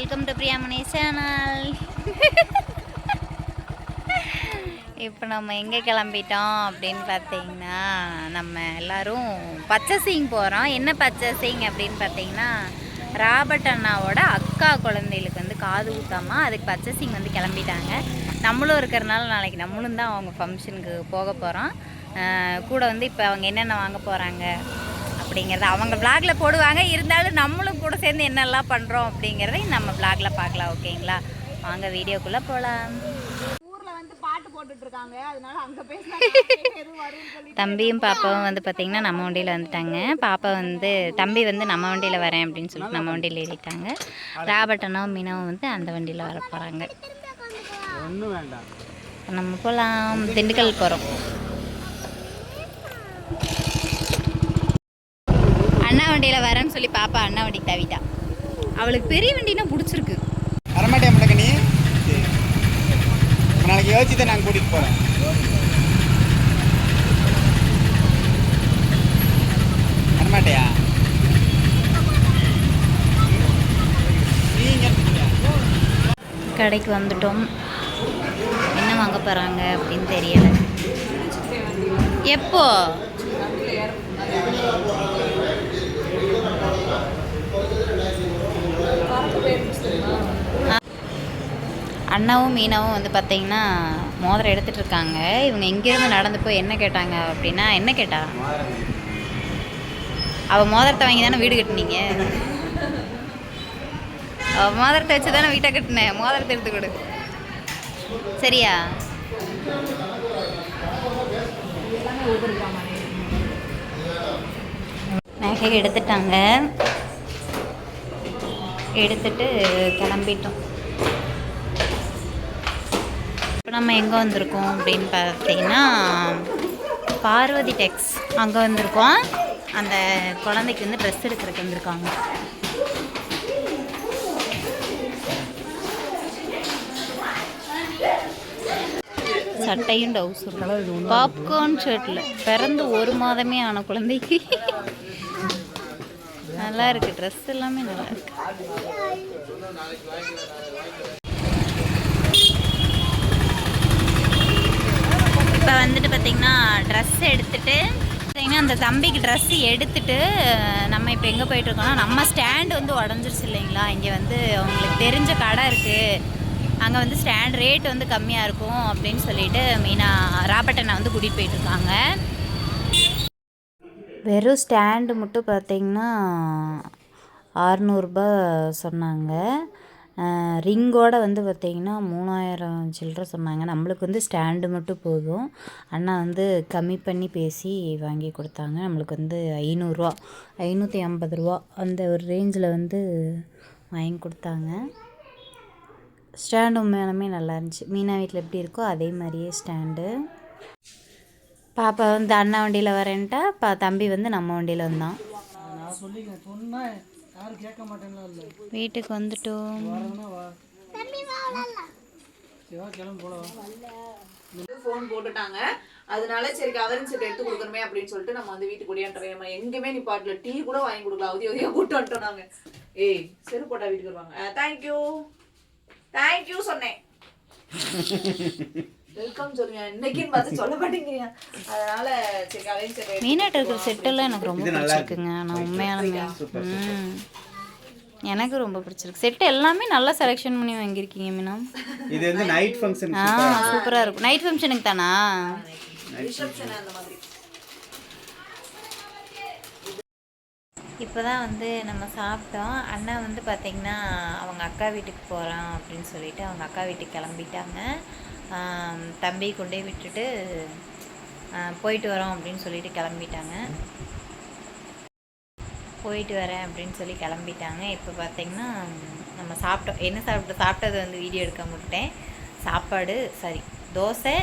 Welcome to Priyamani channel இப்போ நம்ம எங்கே கிளம்பிட்டோம் அப்படின்னு பார்த்தீங்கன்னா நம்ம எல்லாரும் பச்சசிங் போகிறோம் என்ன பச்சசிங் அப்படின்னு பார்த்தீங்கன்னா ராபர்ட் அண்ணாவோட அக்கா குழந்தைகளுக்கு வந்து காது ஊத்தாமல் அதுக்கு பச்சசிங் வந்து கிளம்பிட்டாங்க. நம்மளும் இருக்கிறனால நாளைக்கு நம்மளும் தான் அவங்க ஃபங்க்ஷனுக்கு போக போகிறோம் கூட வந்து இப்போ அவங்க என்னென்ன வாங்க போகிறாங்க அப்படிங்கிறத அவங்க vlogல போடுவாங்க. இருந்தாலும் நம்மளும் கூட சேர்ந்து என்னெல்லாம் பண்ணுறோம் அப்படிங்கிறதை நம்ம vlogல பார்க்கலாம் ஓகேங்களா? வாங்க வீடியோக்குள்ளே போகலாம் ஊர்ல வந்து பாட்டு போட்டுட்டு இருக்காங்க. அதனால அங்க பேசினா எதுவும் வரும்னு சொல்லி தம்பியும் பாப்பாவும் வந்து பார்த்திங்கன்னா நம்ம வண்டியில் வந்துட்டாங்க. பாப்பா வந்து தம்பி வந்து நம்ம வண்டியில் வரேன் அப்படின்னு சொல்லிட்டு நம்ம வண்டியில் ஏறிட்டாங்க. ராபர்ட்டனும் மீனவும் வந்து அந்த வண்டியில் வர போகிறாங்க நம்ம போகலாம் திண்டுக்கல் போகிறோம் அண்ணா வண்டியில் வரேன்னு சொல்லி பாப்பா அண்ணா வண்டி தவிட்டா. அவளுக்கு பெரிய வண்டினா பிடிச்சிருக்கு. வரமாட்டியா முடக்க நீ சரி அப்ப நாளைக்கு யோசிச்சு தான் நாங்கள் கூட்டிகிட்டு போகிறோம் வரமாட்டியா கடைக்கு வந்துட்டோம். என்ன வாங்க போகிறாங்க அப்படின்னு தெரியல. எப்போ? அண்ணாவும் மீனாவும் வந்து பார்த்தீங்கன்னா மோதிரம் எடுத்துகிட்டு இருக்காங்க இவங்க இங்கேருந்து நடந்து போய் என்ன கேட்டாங்க அப்படின்னா என்ன கேட்டா? அவள் மோதிரத்தை வாங்கி தானே வீடு கட்டினீங்க? அவள் மோதிரத்தை வச்சு தானே வீட்டை கட்டினேன் மோதிரத்தை எடுத்து கொடு. சரியா? நகை எடுத்துட்டாங்க. எடுத்துட்டு கிளம்பிட்டோம். இப்போ நம்ம எங்கே வந்திருக்கோம் அப்படின்னு பார்த்தீங்கன்னா பார்வதி டெக்ஸ் அங்கே வந்திருக்கோம். அந்த குழந்தைக்கு வந்து ட்ரெஸ் எடுக்கிறதுக்கு வந்திருக்காங்க. சட்டையும் டவுசரும் பாப்கார்ன் ஷர்ட்டில் பிறந்து ஒரு மாதமே ஆன குழந்தைக்கு. நல்லா இருக்கு. ட்ரெஸ் எல்லாமே நல்லா இருக்கு. இப்போ வந்துட்டு பார்த்தீங்கன்னா ட்ரெஸ் எடுத்துட்டு பார்த்தீங்கன்னா அந்த தம்பிக்கு ட்ரெஸ் எடுத்துட்டு நம்ம இப்போ எங்கே போயிட்டுருக்கோம்னா நம்ம ஸ்டாண்டு வந்து உடஞ்சிருச்சு இல்லைங்களா? இங்கே வந்து அவங்களுக்கு தெரிஞ்ச கடை இருக்குது அங்கே வந்து ஸ்டாண்ட் ரேட் வந்து கம்மியாக இருக்கும் அப்படின்னு சொல்லிட்டு மெயினாக ராபர்ட்டனை வந்து கூட்டிகிட்டு போயிட்டுருக்காங்க. வெறும் ஸ்டாண்டு மட்டும் பார்த்தீங்கன்னா ஆறுநூறுபா சொன்னாங்க. ரிங்கோட வந்து பார்த்திங்கன்னா மூணாயிரம் சில்லற சொன்னாங்க. நம்மளுக்கு வந்து ஸ்டாண்டு மட்டும் போதும். அண்ணா வந்து கம்மி பண்ணி பேசி வாங்கி கொடுத்தாங்க. நம்மளுக்கு வந்து ஐநூறுரூவா ஐநூற்றி ஐம்பது ரூபா அந்த ஒரு ரேஞ்சில் வந்து வாங்கி கொடுத்தாங்க. ஸ்டாண்டு உண்மையாலுமே நல்லா இருந்துச்சு. மீனா வீட்டில் எப்படி இருக்கோ அதே மாதிரியே ஸ்டாண்டு. பாப்பா வந்து அண்ணா வண்டியில் வரேன்ட்டா. பா தம்பி வந்து நம்ம வண்டியில் வந்தான். நான் சொல்லிக்கிறேன் சொன்னேன் யாரும் கேட்க மாட்டேங்களா இல்லை. வீட்டுக்கு வந்துட்டோம். சிவா கிளம்பி போலாம் ஃபோன் போட்டுட்டாங்க. அதனால சரி கவரன் செட் எடுத்து கொடுக்கணுமே அப்படின்னு சொல்லிட்டு நம்ம வந்து வீட்டுக்கு ஓடியாண்டோம் எங்கேயுமே நீ பாட்டுல டீ கூட வாங்கி கொடுக்கலாம் அவதி அவதியா கூட்டு வந்துட்டோம் நாங்க. ஏய் செரு போட்டா வீட்டுக்கு வருவாங்க. தேங்க்யூ தேங்க்யூ சொன்னேன். வெல்கம் சொல்லுங்க. இன்னைக்குன்னு பார்த்து சொல்ல மாட்டேங்கிறீங்க அதனால சரி கவரன் செட் மீனாட்டு இருக்கிற செட்டெல்லாம் எனக்கு ரொம்ப பிடிச்சிருக்குங்க. நான் உண்மையாலுமே எனக்கு ரொம்ப பிடிச்சிருக்கு. செட்டு எல்லாமே நல்லா செலெக்ஷன் பண்ணி வாங்கியிருக்கீங்க மீனா. இது வந்து நைட் ஃபங்க்ஷன் ஆ சூப்பராக இருக்கும். நைட் ஃபங்க்ஷனுக்கு தானா? ரிசப்ஷன் அந்த மாதிரி. இப்போ தான் வந்து நம்ம சாப்பிட்டோம். அண்ணா வந்து பார்த்திங்கன்னா அவங்க அக்கா வீட்டுக்கு போகிறோம் அப்படின்னு சொல்லிட்டு அவங்க அக்கா வீட்டுக்கு கிளம்பிட்டாங்க. தம்பி கொண்டு போய் விட்டுட்டு போயிட்டு வரோம் அப்படின்னு சொல்லிட்டு கிளம்பிட்டாங்க. போயிட்டு வரேன் அப்படின்னு சொல்லி கிளம்பிட்டாங்க. இப்போ பார்த்தீங்கன்னா நம்ம சாப்பிட்டோம். என்ன சாப்பிட்டோம் சாப்பிட்டது வந்து வீடியோ எடுக்க முட்டேன் சாப்பாடு சாரி தோசை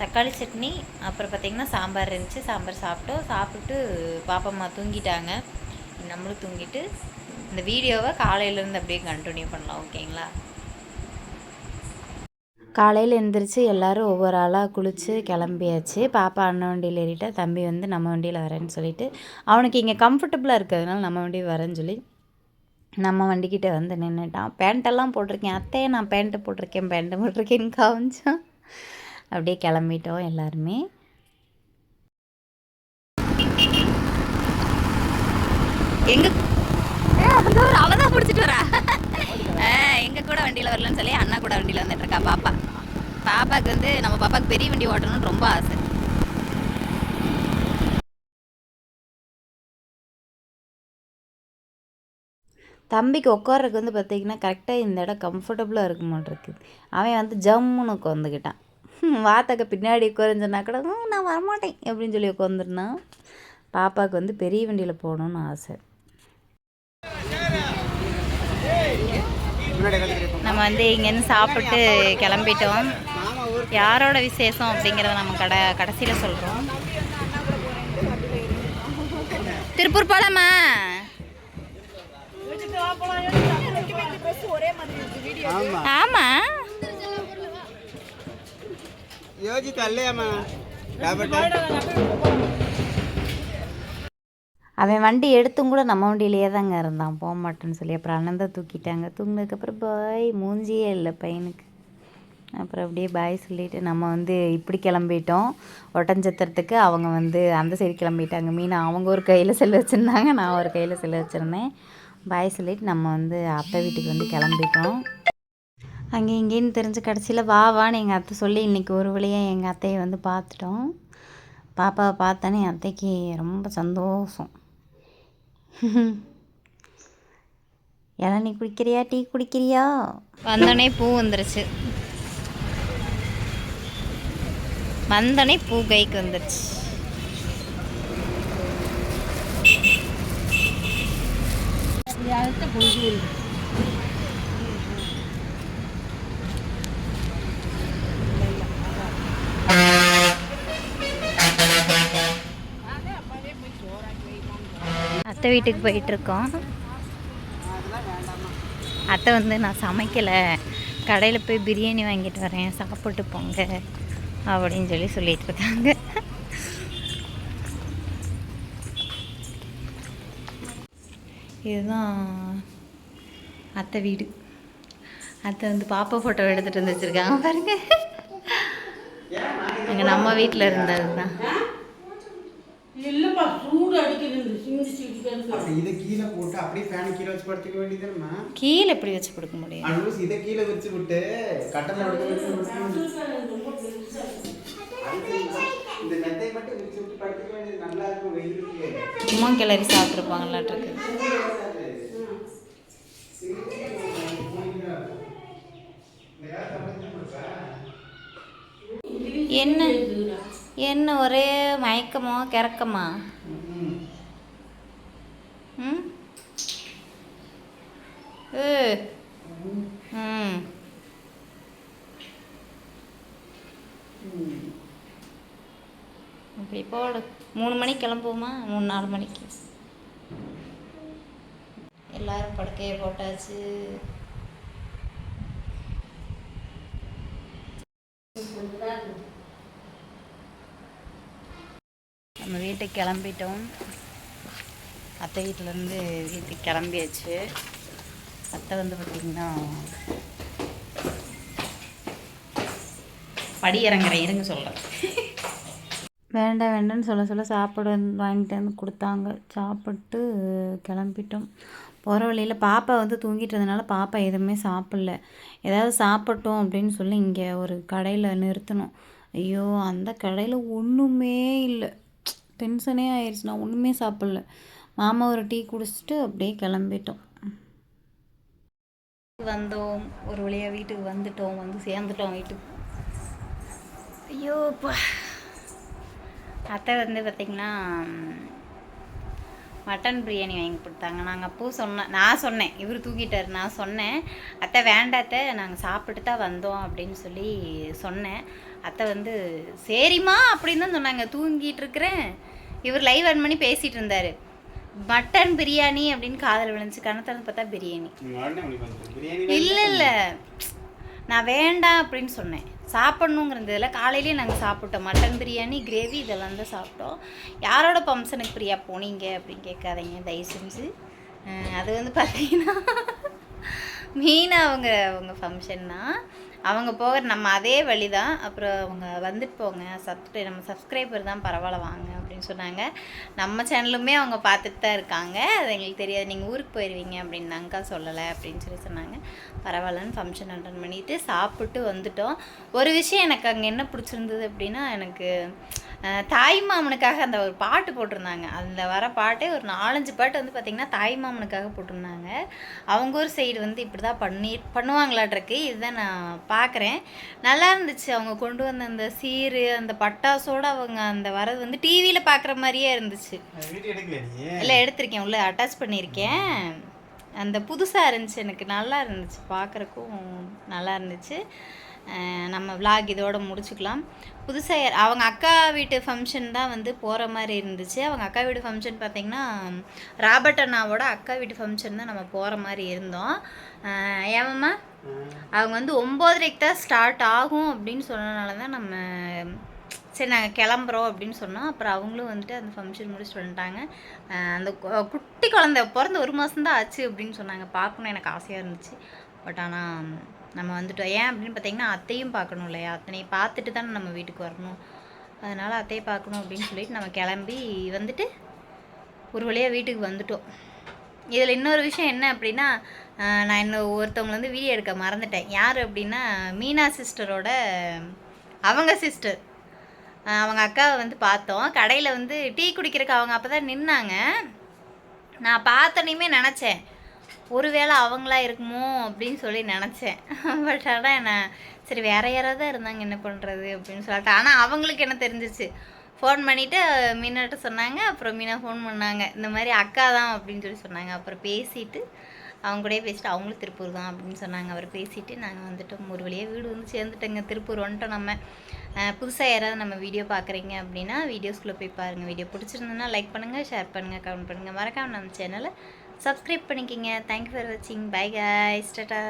தக்காளி சட்னி அப்புறம் பார்த்திங்கன்னா சாம்பார் இருந்துச்சு. சாம்பார் சாப்பிட்டோம். சாப்பிட்டு பாப்பம்மா தூங்கிட்டாங்க. நம்மளும் தூங்கிட்டு இந்த வீடியோவை காலையிலேருந்து அப்படியே கண்டினியூ பண்ணலாம் ஓகேங்களா காலையில் எழுந்திரிச்சு எல்லோரும் ஒவ்வொரு ஆளாக குளித்து கிளம்பியாச்சு. பாப்பா அண்ணன் வண்டியில் ஏறிட்டா தம்பி வந்து நம்ம வண்டியில் வரேன்னு சொல்லிட்டு அவனுக்கு இங்கே கம்ஃபர்டபுளாக இருக்கிறதுனால நம்ம வண்டி வரேன்னு சொல்லி நம்ம வண்டிக்கிட்ட வந்து நின்றுட்டான் பேண்ட்டெல்லாம் போட்டிருக்கேன். அத்தையே நான் பேண்ட்டு போட்டிருக்கேன் பேண்ட்டு போட்டிருக்கேன்னு காமிச்சான் அப்படியே கிளம்பிட்டோம் எல்லாருமே. எங்க? அவதான் தான் பிடிச்சிட்டு வரா. எங்கள் கூட வண்டியில் வரலன்னு சொல்லி அண்ணா கூட வண்டியில் வந்துட்டுருக்கா பாப்பா. பாப்பாவுக்கு வந்து நம்ம பாப்பாவுக்கு பெரிய வண்டி ஓட்டணும்னு ரொம்ப ஆசை. தம்பிக்கு உட்கார்றதுக்கு வந்து பார்த்தீங்கன்னா கரெக்டாக இந்த இடம் கம்ஃபர்டபுளாக இருக்க. மாட்டிருக்கு அவன் வந்து ஜம்முன்னு உட்காந்துக்கிட்டான் வாத்தக்க பின்னாடி உட்காந்துனா கூட நான் வரமாட்டேன் அப்படின்னு சொல்லி உட்காந்துருந்தான் பாப்பாவுக்கு வந்து பெரிய வண்டியில் போகணுன்னு ஆசை. நம்ம வந்து இங்கேருந்து சாப்பிட்டு கிளம்பிட்டோம். யாரோட விசேஷம் அப்படிங்கிறத நம்ம கடை கடைசியில் சொல்கிறோம் திருப்பூர் போகலாமா ஆமாம் யோஜித் யோசித்து அவன் வண்டி எடுத்தும் கூட நம்ம வண்டியிலேயே தாங்க இருந்தான். போக மாட்டேன்னு சொல்லி அப்புறம் அண்ணன் தான் தூக்கிட்டாங்க. தூங்கினதுக்கப்புறம் பாய் மூஞ்சியே இல்லை பையனுக்கு. அப்புறம் அப்படியே பாய் சொல்லிவிட்டு நம்ம வந்து இப்படி கிளம்பிட்டோம். ஒட்டஞ்சத்திரத்துக்கு அவங்க வந்து அந்த சைடு கிளம்பிட்டாங்க. மீனா அவங்க ஒரு கையில் செல்லு வச்சுருந்தாங்க. நான் ஒரு கையில் செல்லு வச்சுருந்தேன். பாய் சொல்லிட்டு நம்ம வந்து அத்தை வீட்டுக்கு வந்து கிளம்பிட்டோம். அங்கே இங்கேன்னு தெரிஞ்சு கடைசியில் வா வான்னு எங்கள் அத்தை சொல்லி இன்றைக்கி ஒரு வழியாக எங்கள் அத்தையை வந்து பார்த்துட்டோம். பாப்பாவை பார்த்தோன்னே என் அத்தைக்கு ரொம்ப சந்தோஷம். இளநீ குடிக்கிறியா? டீ குடிக்கிறியா? வந்தோடனே பூ வந்துருச்சு. வந்தோடனே பூ கைக்கு வந்துருச்சு. அத்தை வீட்டுக்கு போயிட்டு இருக்கோம் அத்தை வந்து நான் சமைக்கலை. கடையில் போய் பிரியாணி வாங்கிட்டு வரேன். சாப்பிட்டு போங்க அப்படின்னு சொல்லி சொல்லிட்டு இருக்காங்க இதுதான் அத்தை வீடு. அத்தை வந்து பாப்பா ஃபோட்டோ எடுத்துகிட்டு வந்து வச்சுருக்காங்க. பாருங்க. எங்கள் நம்ம வீட்டில் இருந்தது தான் இல்லப்பா சூடு அடிக்குது சிங்கிச்சு இடிக்கிறது அப்படி இதை கீழே போட்டு அப்படியே ஃபேனை கீழே வச்சு படுத்துக்க வேண்டியதுமா கீழே எப்படி வச்சு கொடுக்க முடியும்? அனுஸ் இதை கீழே வச்சு விட்டு விட்டு இந்த மெத்தை மட்டும் வச்சு விட்டு படுத்துக்க வேண்டியது நல்லா இருக்கும் வெயிலுக்கு சும்மா கிளறி சாப்பிட்ருப்பாங்களாட்டிருக்கு என்ன? என்ன ஒரே மயக்கமா கிறக்கமா? ம்? ம். அப்படி போடு. மூணு மணிக்கு கிளம்புவோமா? மூணு நாலு மணிக்கு. எல்லாரும் படுக்கையை போட்டாச்சு நம்ம வீட்டுக்கு கிளம்பிட்டோம். அத்தை வீட்டிலேருந்து வீட்டுக்கு கிளம்பியாச்சு. அத்தை வந்து பார்த்திங்கன்னா படி இறங்குறேன் இருங்க சொல்கிறேன் வேண்டாம் வேண்டாம்னு சொல்ல சொல்ல சாப்பாடு வந்து வாங்கிட்டு வந்து கொடுத்தாங்க. சாப்பிட்டு கிளம்பிட்டோம். போகிற வழியில் பாப்பா வந்து தூங்கிட்டு இருந்தனால பாப்பா எதுவுமே சாப்பிடல. ஏதாவது சாப்பிட்டோம் அப்படின்னு சொல்லி இங்கே ஒரு கடையில் நிறுத்தணும். ஐயோ அந்த கடையில் ஒன்றுமே இல்லை. டென்ஷனே ஆயிடுச்சு நான் ஒன்றுமே சாப்பிடல. மாமா ஒரு டீ குடிச்சிட்டு அப்படியே கிளம்பிட்டோம். வந்தோம். ஒரு வழியாக வீட்டுக்கு வந்துட்டோம். வந்து சேர்ந்துட்டோம் வீட்டுக்கு. ஐயோப்பா அத்தை வந்து பார்த்திங்கன்னா மட்டன் பிரியாணி வாங்கி கொடுத்தாங்க. நாங்கள் அப்போ சொன்னேன் நான் சொன்னேன். இவர் தூக்கிட்டார். நான் சொன்னேன் அத்தை வேண்டாத்த நாங்கள் சாப்பிட்டு தான் வந்தோம் அப்படின்னு சொல்லி சொன்னேன். அத்தை வந்து சரிம்மா அப்படின்னு தான் சொன்னாங்க. தூங்கிட்டு இருக்கிறேன். இவர் லைவ் ஆன் பண்ணி பேசிகிட்டு இருந்தார். மட்டன் பிரியாணி அப்படின்னு காதில் விழுந்துச்சு. கணத்திறந்து பார்த்தா பிரியாணி. இல்லை இல்லை. நான் வேண்டாம் அப்படின்னு சொன்னேன். சாப்பிட்ணுங்கிறதுல காலையிலேயே நாங்கள் சாப்பிட்டோம். மட்டன் பிரியாணி கிரேவி இதெல்லாம் தான் சாப்பிட்டோம். யாரோட ஃபங்க்ஷனுக்கு பிரியா போனீங்க அப்படின்னு கேட்காதீங்க. தயவு செஞ்சு. அது வந்து பார்த்தீங்கன்னா மீனா அவங்க அவங்க ஃபங்க்ஷன் தான். அவங்க போகிற நம்ம அதே வழி தான் அப்புறம் அவங்க வந்துட்டு போங்க. சப்ஸ்கிரை நம்ம சப்ஸ்கிரைபர் தான். பரவாயில்ல வாங்க. அப்படின்னு சொன்னாங்க. நம்ம சேனலுமே அவங்க பார்த்துட்டு தான் இருக்காங்க. அது எங்களுக்கு தெரியாது. நீங்கள் ஊருக்கு போயிடுவீங்க அப்படின்னு அங்கா சொல்லலை அப்படின்னு சொல்லி சொன்னாங்க. பரவாயில்லன்னு ஃபங்க்ஷன் அட்டன் பண்ணிட்டு சாப்பிட்டு வந்துட்டோம். ஒரு விஷயம் எனக்கு அங்கே என்ன பிடிச்சிருந்தது அப்படின்னா எனக்கு தாய் மாமனுக்காக அந்த ஒரு பாட்டு போட்டிருந்தாங்க. அந்த வர பாட்டே ஒரு நாலஞ்சு பாட்டு வந்து பார்த்திங்கன்னா தாய் மாமனுக்காக போட்டிருந்தாங்க. அவங்க ஊர் சைடு வந்து இப்படி தான் பண்ணி பண்ணுவாங்களாட்ருக்கு இதுதான் நான் பார்க்குறேன் நல்லா இருந்துச்சு. அவங்க கொண்டு வந்த அந்த சீரு அந்த பட்டாசோட அவங்க அந்த வரது வந்து டிவியில் பார்க்குற மாதிரியே இருந்துச்சு. இல்லை எடுத்திருக்கேன். உள்ளே அட்டாச் பண்ணியிருக்கேன். அந்த புதுசாக இருந்துச்சு எனக்கு. நல்லா இருந்துச்சு. பார்க்குறக்கும் நல்லா இருந்துச்சு. நம்ம vlog இதோடு முடிச்சுக்கலாம். புதுசாக அவங்க அக்கா வீட்டு ஃபங்க்ஷன் தான் வந்து போகிற மாதிரி இருந்துச்சு. அவங்க அக்கா வீட்டு ஃபங்க்ஷன் பார்த்திங்கன்னா ராபர்ட் அண்ணாவோட அக்கா வீட்டு ஃபங்க்ஷன் தான் நம்ம போகிற மாதிரி இருந்தோம். ஏமாம்மா அவங்க வந்து ஒம்போதரைக்கு தான் ஸ்டார்ட் ஆகும் அப்படின்னு சொன்னனால தான் நம்ம சரி நாங்கள் கிளம்புறோம் அப்படின்னு சொன்னோம். அப்புறம் அவங்களும் வந்துட்டு அந்த ஃபங்க்ஷன் முடிச்சுட்டு வந்துட்டாங்க. அந்த கு- குட்டி குழந்தை பிறந்த ஒரு மாதம் தான் ஆச்சு அப்படின்னு சொன்னாங்க. பார்க்கணும் எனக்கு ஆசையாக இருந்துச்சு. பட் ஆனால் நம்ம வந்துட்டோம். ஏன் அப்படின்னு பார்த்தீங்கன்னா அத்தையும் பார்க்கணும் இல்லையா? அத்தனை பார்த்துட்டு தானே நம்ம வீட்டுக்கு வரணும். அதனால் அத்தையை பார்க்கணும் அப்படின்னு சொல்லிட்டு நம்ம கிளம்பி வந்துட்டு ஒரு வழியாக வீட்டுக்கு வந்துட்டோம். இதில் இன்னொரு விஷயம் என்ன அப்படின்னா நான் இன்னும் ஒருத்தவங்களை வந்து வீடியோ எடுக்க மறந்துட்டேன். யார் அப்படின்னா மீனா சிஸ்டரோட அவங்க சிஸ்டர். அவங்க அக்காவை வந்து பார்த்தோம். கடையில் வந்து டீ குடிக்கிறதுக்கு அவங்க அப்போ தான் நின்னாங்க. நான் பார்த்தனையுமே நினச்சேன். ஒருவேளை அவங்களா இருக்குமோ அப்படின்னு சொல்லி நினச்சேன். பட் ஆனால் என்ன சரி வேற யாராவது தான் இருந்தாங்க என்ன பண்ணுறது அப்படின்னு சொல்லிட்டு. ஆனால் அவங்களுக்கு என்ன தெரிஞ்சிச்சு ஃபோன் பண்ணிவிட்டு மீனாட்ட சொன்னாங்க அப்புறம் மீனா ஃபோன் பண்ணாங்க. இந்த மாதிரி அக்கா தான் அப்படின்னு சொல்லி சொன்னாங்க. அப்புறம் பேசிட்டு அவங்க கூடயே பேசிட்டு அவங்களும் திருப்பூர் தான் அப்படின்னு சொன்னாங்க. அவர் பேசிட்டு நாங்கள் வந்துட்டோம். ஒரு வழியாக வீடு வந்து சேர்ந்துட்டோங்க. திருப்பூர் வந்துட்டோம் நம்ம. புதுசாக யாராவது நம்ம வீடியோ பார்க்குறீங்க அப்படின்னா வீடியோஸ்குள்ளே போய் பாருங்கள் வீடியோ பிடிச்சிருந்ததுன்னா லைக் பண்ணுங்கள் ஷேர் பண்ணுங்கள் கமெண்ட் பண்ணுங்கள் மறக்காம நம்ம சேனலை சப்ஸ்கிரைப் பண்ணிக்கிங்க. தேங்க்யூ ஃபார் வாட்சிங் பை guys. டட்டா